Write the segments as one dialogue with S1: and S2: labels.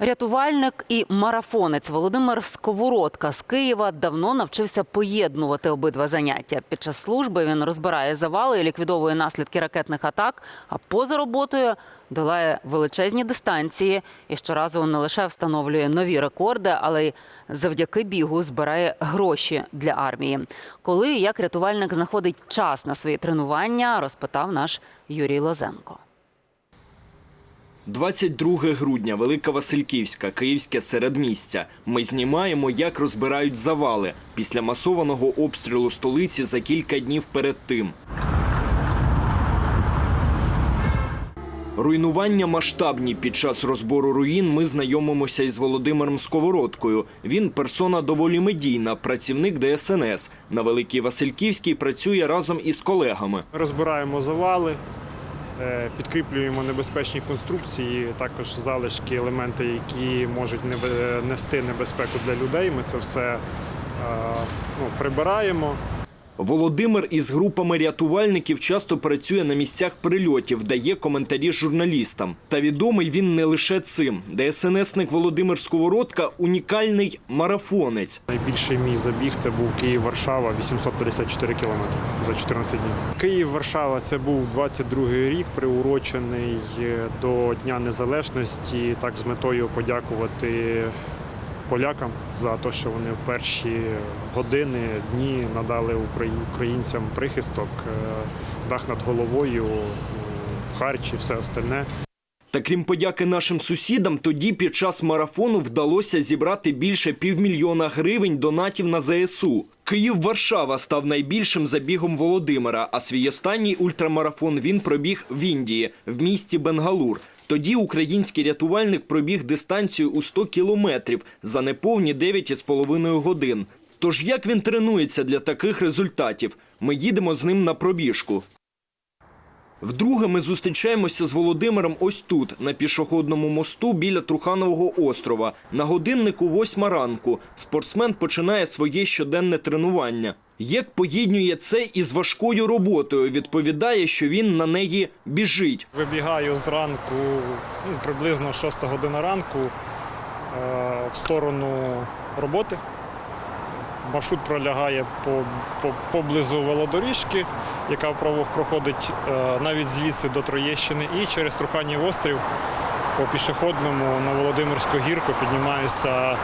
S1: Рятувальник і марафонець Володимир Сковородка з Києва давно навчився поєднувати обидва заняття. Під час служби він розбирає завали і ліквідовує наслідки ракетних атак. А поза роботою долає величезні дистанції і щоразу не лише встановлює нові рекорди, але й завдяки бігу збирає гроші для армії. Коли і як рятувальник знаходить час на свої тренування, розпитав наш Юрій Лозенко.
S2: 22 грудня, Велика Васильківська, Київське середмістя. Ми знімаємо, як розбирають завали після масованого обстрілу столиці за кілька днів перед тим. Руйнування масштабні. Під час розбору руїн ми знайомимося із Володимиром Сковородкою. Він персона доволі медійна, працівник ДСНС. На Великій Васильківській працює разом із колегами.
S3: Розбираємо завали, підкріплюємо небезпечні конструкції, також залишки, елементи, які можуть нести небезпеку для людей. Ми це все е, ну, прибираємо.
S2: Володимир із групами рятувальників часто працює на місцях прильотів, дає коментарі журналістам. Та відомий він не лише цим. ДСНСник Володимир Сковородка унікальний марафонець.
S3: Найбільший мій забіг це був Київ-Варшава, 854 кілометри за 14 днів. Київ-Варшава це був 22-й рік, приурочений е, до Дня Незалежності, так з метою подякувати полякам за те, що вони в перші години, дні надали українцям прихисток, е, дах над головою, е, харч і все остальне.
S2: Та крім подяки нашим сусідам, тоді під час марафону вдалося зібрати більше півмільйона гривень донатів на ЗСУ. Київ-Варшава став найбільшим забігом Володимира, а свій останній ультрамарафон він пробіг в Індії, в місті Бенгалур. Тоді український рятувальник пробіг дистанцію у 100 кілометрів за неповні 9,5 годин. Тож як він тренується для таких результатів? Ми їдемо з ним на пробіжку. Вдруге ми зустрічаємося з Володимиром ось тут, на пішохідному мосту біля Труханового острова. На годиннику восьма ранку. Спортсмен починає своє щоденне тренування. Як поєднює це із важкою роботою, відповідає, що він на неї біжить.
S3: Вибігаю зранку, ну, приблизно 6 година ранку, е, в сторону роботи. Маршрут пролягає по, по, поблизу велодоріжки, яка проходить е, навіть звідси до Троєщини, і через Труханів острів по пішохідному на Володимирську гірку піднімаюся е,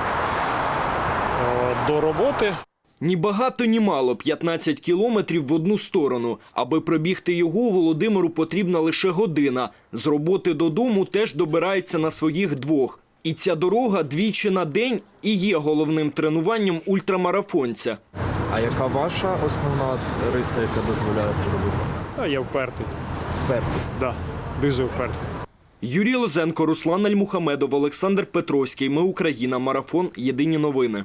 S3: до роботи.
S2: Ні багато, ні мало 15 кілометрів в одну сторону. Аби пробігти його, Володимиру потрібна лише година. З роботи додому теж добирається на своїх двох. І ця дорога двічі на день і є головним тренуванням ультрамарафонця.
S4: А яка ваша основна риса, яка дозволяє це робити?
S3: А я впертий.
S4: Впертий.
S3: Да, дуже впертий.
S2: Юрій Лозенко, Руслан Альмухамедов, Олександр Петровський. Ми Україна. Марафон. Єдині новини.